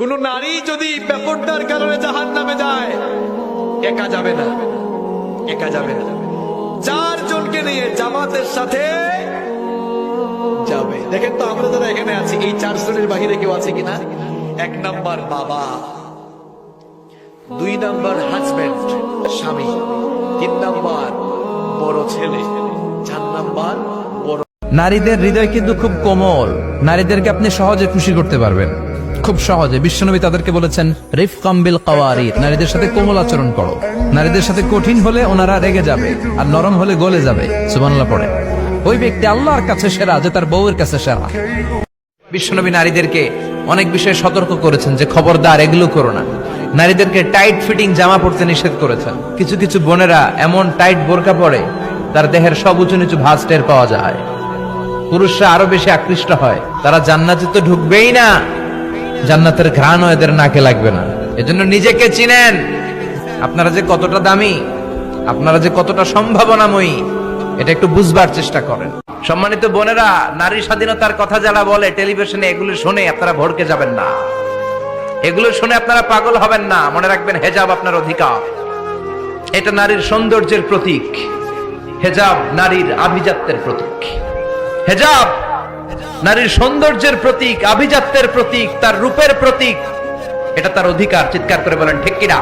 কোন নারী যদি ব্যাপারটার কারণে জাহান নামে যায়, একা যাবে না। একা যাবে না। চারজনকে নিয়ে জামাতের সাথে যাবে। দেখেন তো আমরা যারা এখানে আছি, এই চার জনের বাহিরে কেউ আছে কিনা? এক নাম্বার বাবা, দুই নাম্বার হাজবেন্ড স্বামী, তিন নাম্বার বড় ছেলে, চার নাম্বার বড় নারীদের হৃদয় কিন্তু খুব কোমল। নারীদেরকে আপনি সহজে খুশি করতে পারবেন। খুব সহজে বিশ্বনবী তাদেরকে বলেছেন রিফ কাম্বিল কাওয়ারি নারীদের সাথে কোমল আচরণ করো। নারীদের সাথে কঠিন হলে ওনারা রেগে যাবে আর নরম হলে গলে যাবে। সুবহানাল্লাহ পড়ে। ওই ব্যক্তি আল্লাহর কাছে সেরা, যে তার বউয়ের কাছে সেরা। বিশ্বনবী নারীদেরকে অনেক বিষয়ে সতর্ক করেছেন যে, খবরদার, এগুলো করো না। নারীদেরকে টাইট ফিটিং জামা পরতে নিষেধ করেছেন। কিছু কিছু বোনেরা এমন টাইট বোরকা পরে তার দেহের সব উঁচু নিচু ভাঁজ টের পাওয়া যায়। পুরুষরা আরও বেশি আকৃষ্ট হয়। তারা জান্নাতে তো ঢুকবেই না। জান্নাতের ঘ্রাণও এদের নাকে লাগবে না। এজন্য নিজেকে চিনেন। আপনারা যে কতটা দামি, আপনারা যে কতটা সম্ভাবনাময়ী, এটা একটু বুঝবার চেষ্টা করেন। সম্মানিত বোনেরা, নারী স্বাধীনতার কথা যারা বলে, টেলিভিশনে এগুলো শুনে আপনারা ভড়কে যাবেন না। এগুলো শুনে আপনারা পাগল হবেন না। মনে রাখবেন, হেজাব আপনার অধিকার। এটা নারীর সৌন্দর্যের প্রতীক। হেজাব নারীর আভিজাত্যের প্রতীক। হেজাব নারীর সৌন্দর্যের প্রতীক, আভিজাত্যের প্রতীক, তার রূপের প্রতীক। এটা তার অধিকার, চিৎকার করে বলেন, ঠিক কিনা?